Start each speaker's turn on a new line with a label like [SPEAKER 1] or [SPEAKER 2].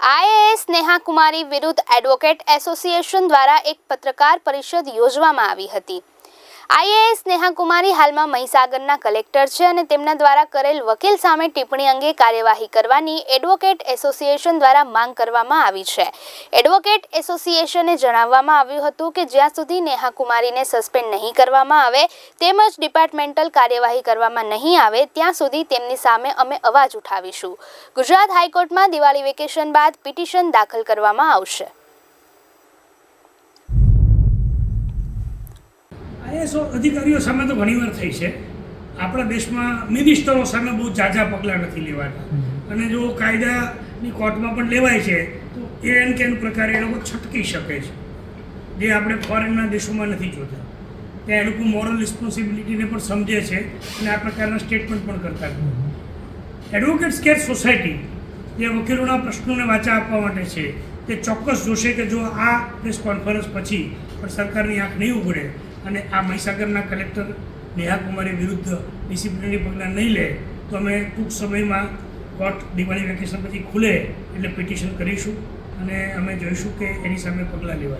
[SPEAKER 1] IAS Neha કુમારી વિરુદ્ધ advocate association દ્વારા એક પત્રકાર પરિષદ યોજવામાં આવી હતી. આઈએએસ નેહા કુમારી હાલમાં મહીસાગરના કલેક્ટર છે અને તેમના દ્વારા કરેલ વકીલ સામે ટિપ્પણી અંગે કાર્યવાહી કરવાની એડવોકેટ એસોસિએશન દ્વારા માંગ કરવામાં આવી છે. એડવોકેટ એસોસિએશને જણાવવામાં આવ્યું હતું કે જ્યાં સુધી નેહા કુમારીને સસ્પેન્ડ નહીં કરવામાં આવે, તેમજ ડિપાર્ટમેન્ટલ કાર્યવાહી કરવામાં નહીં આવે, ત્યાં સુધી તેમની સામે અમે અવાજ ઉઠાવીશું. ગુજરાત હાઈકોર્ટમાં દિવાળી વેકેશન બાદ પિટિશન દાખલ કરવામાં આવશે.
[SPEAKER 2] આઈએસ અધિકારીઓ સામે તો ઘણીવાર થઈ છે. આપણા દેશમાં મિનિસ્ટરો સામે બહુ ઝાઝા પગલાં નથી લેવાતા. અને જો કાયદાની કોર્ટમાં પણ લેવાય છે તો એ એન કેન પ્રકારે એ લોકો છટકી શકે છે. જે આપણે ફોરેનના દેશોમાં નથી જોતા. ત્યાં એ લોકો મોરલ રિસ્પોન્સિબિલિટીને પણ સમજે છે અને આ પ્રકારના સ્ટેટમેન્ટ પણ કરતા એડવોકેટ્સ કેર સોસાયટી જે વકીલોના પ્રશ્નોને વાચા આપવા માટે છે. તે ચોક્કસ જોશે કે જો આ પ્રેસ કોન્ફરન્સ પછી પણ સરકારની આંખ નહીં ઉઘડે અને આ મહીસાગરના કલેક્ટર નેહા કુમારી વિરુદ્ધ ડિસિપ્લિનરી પગલાં નહીં લે, તો અમે ટૂંક સમયમાં કોર્ટ દિવાળી વેકેશન પછી ખુલે એટલે પિટિશન કરીશું અને અમે જોઈશું કે એની સામે પગલાં લેવાય.